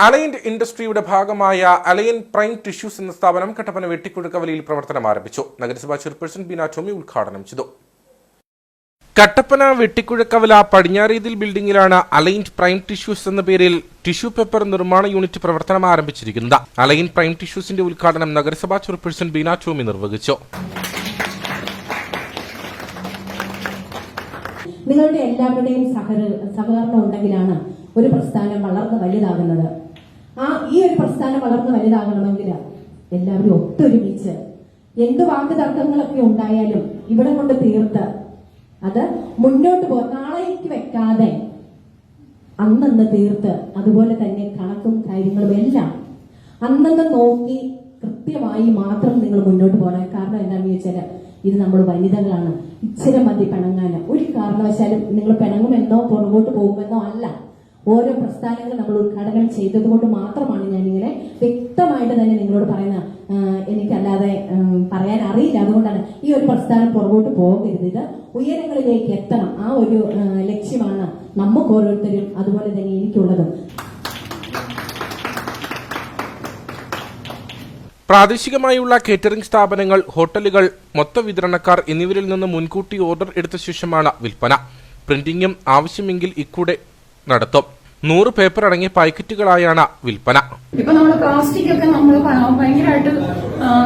അലയൻഡ് ഇൻഡസ്ട്രിയുടെ ഭാഗമായ അലയൻ prime tissues എന്ന സ്ഥാപനം കട്ടപ്പന വെട്ടിക്കുഴക്കവലയിൽ പ്രവർത്തനം ആരംഭിച്ചു. നഗരസഭാ ചെയർപേഴ്സൺ ബീന ടോമി ഉദ്ഘാടനം ചെയ്തു. കട്ടപ്പന വെട്ടിക്കുഴക്കവല പടിഞ്ഞാറേതിൽ ബിൽഡിംഗിലാണ് അലൈൻഡ് പ്രൈം ടിഷ്യൂസ് എന്ന പേരിൽ ടിഷ്യൂ പേപ്പർ നിർമ്മാണ യൂണിറ്റ് പ്രവർത്തനം ആരംഭിച്ചിരിക്കുന്നത്. അലൈൻ പ്രൈം ടിഷ്യൂസിന്റെ ഉദ്ഘാടനം നഗരസഭാ ചെയർപേഴ്സൺ ബീന ടോമി നിർവഹിച്ചു. നിങ്ങളുടെ എല്ലാവരുടെയും സഹക സഹകരണം ഉണ്ടെങ്കിലാണ് ഒരു പ്രസ്ഥാനം വളർന്ന് വലുതാകുന്നത്. ആ ഈ ഒരു പ്രസ്ഥാനം വളർന്ന് വലുതാകണമെങ്കിൽ എല്ലാവരും ഒത്തൊരുമിച്ച് എന്ത് വാക്ക് തർക്കങ്ങളൊക്കെ ഉണ്ടായാലും ഇവിടെ കൊണ്ട് തീർത്ത് അത് മുന്നോട്ട് പോ നാളേക്ക് വെക്കാതെ അന്നന്ന് തീർത്ത് അതുപോലെ തന്നെ കണക്കും കാര്യങ്ങളും എല്ലാം അന്നന്ന് നോക്കി കൃത്യമായി മാത്രം നിങ്ങൾ മുന്നോട്ട് പോകണം. കാരണം എന്താണെന്ന് ചോദിച്ചാൽ ഇത് നമ്മൾ വനിതകളാണ്. ഇച്ചിരി മതി പിണങ്ങാൻ ഒരു കാരണവശാലും നിങ്ങൾ പിണങ്ങുമെന്നോ പുറകോട്ട് പോകുമെന്നോ അല്ല. ഓരോ പ്രസ്ഥാനങ്ങൾ നമ്മൾ ഉദ്ഘാടനം ചെയ്തത് കൊണ്ട് മാത്രമാണ് ഞാനിങ്ങനെ വ്യക്തമായിട്ട് തന്നെ നിങ്ങളോട് പറയുന്നത്. എനിക്കല്ലാതെ പറയാൻ അറിയില്ല. അതുകൊണ്ടാണ് ഈ ഒരു പ്രസ്ഥാനം പുറകോട്ട് പോകരുത്. ഇത് ഉയരങ്ങളിലേക്ക് എത്തണം. ആ ഒരു ലക്ഷ്യമാണ് നമുക്ക് ഓരോരുത്തരും അതുപോലെ തന്നെ എനിക്കുള്ളതും. പ്രാദേശികമായുള്ള കേറ്ററിംഗ് സ്ഥാപനങ്ങൾ ഹോട്ടലുകൾ മൊത്തവിതരണക്കാർ എന്നിവരിൽ നിന്ന് മുൻകൂട്ടി ഓർഡർ എടുത്ത ശേഷമാണ് വിൽപ്പന. പ്രിന്റിംഗും ആവശ്യമെങ്കിൽ ഇക്കൂടെ നടത്തും. നൂറ് പേപ്പർ അടങ്ങിയ പാക്കറ്റുകളായാണ് വിൽപ്പന. ഇപ്പൊ നമ്മൾ പ്ലാസ്റ്റിക് ഒക്കെ നമ്മൾ ഭയങ്കരമായിട്ട്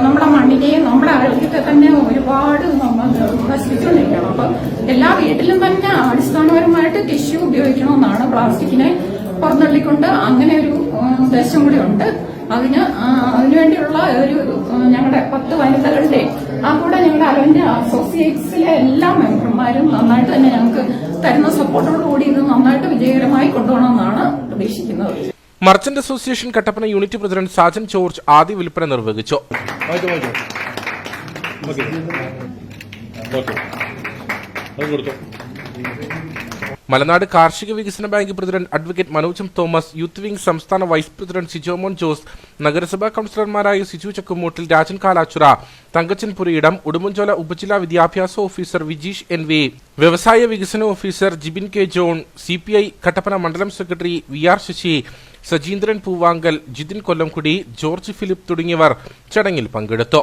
നമ്മുടെ മണ്ണിനെയും നമ്മുടെ ആരോഗ്യത്തെ തന്നെ ഒരുപാട് നമ്മൾ നശിപ്പിച്ചുകൊണ്ടിരിക്കണം അപ്പൊ എല്ലാ വീട്ടിലും തന്നെ അടിസ്ഥാനപരമായിട്ട് ടിഷ്യൂ ഉപയോഗിക്കണമെന്നാണ് പ്ലാസ്റ്റിക്കിനെ പുറന്തള്ളിക്കൊണ്ട് അങ്ങനെ ഒരു ഉദ്ദേശം കൂടി ഉണ്ട്. അതിന് അതിനുവേണ്ടിയുള്ള ഒരു ഞങ്ങളുടെ പത്ത് വനിതകളുടെ ആ കൂടെ ഞങ്ങളുടെ അലവന്റെ അസോസിയേറ്റ്സിലെ എല്ലാ മെമ്പർമാരും നന്നായിട്ട് തന്നെ ഞങ്ങൾക്ക് തരുന്ന സപ്പോർട്ടോടുകൂടി ഇത് നന്നായിട്ട് വിജയകരമായി പ്രതീക്ഷിക്കുന്നത് merchant association Kattappana unit president Sajan George ആദ്യ വിൽപ്പന നിർവഹിച്ചു. അത് കൊടുത്തോ. മലനാട് കാർഷിക വികസന ബാങ്ക് പ്രസിഡന്റ് അഡ്വക്കേറ്റ് മനോജം തോമസ് യൂത്ത് വിംഗ് സംസ്ഥാന വൈസ് പ്രസിഡന്റ് സിജോമോൻ ജോസ് നഗരസഭാ കൌൺസിലർമാരായ സിജു ചക്കുമൂട്ടിൽ രാജൻ കാലാച്ചുറ തങ്കച്ചൻ പുരയിടം ഉടുമ്പൻചോല ഉപജില്ലാ വിദ്യാഭ്യാസ ഓഫീസർ വിജീഷ് എൻ വി വ്യവസായ വികസന officer Jibin K John C P I Kattappana മണ്ഡലം secretary V R Sasi Sajeendran Poovankal Jithin Kollamkudi George Philip തുടങ്ങിയവർ ചടങ്ങിൽ പങ്കെടുത്തു.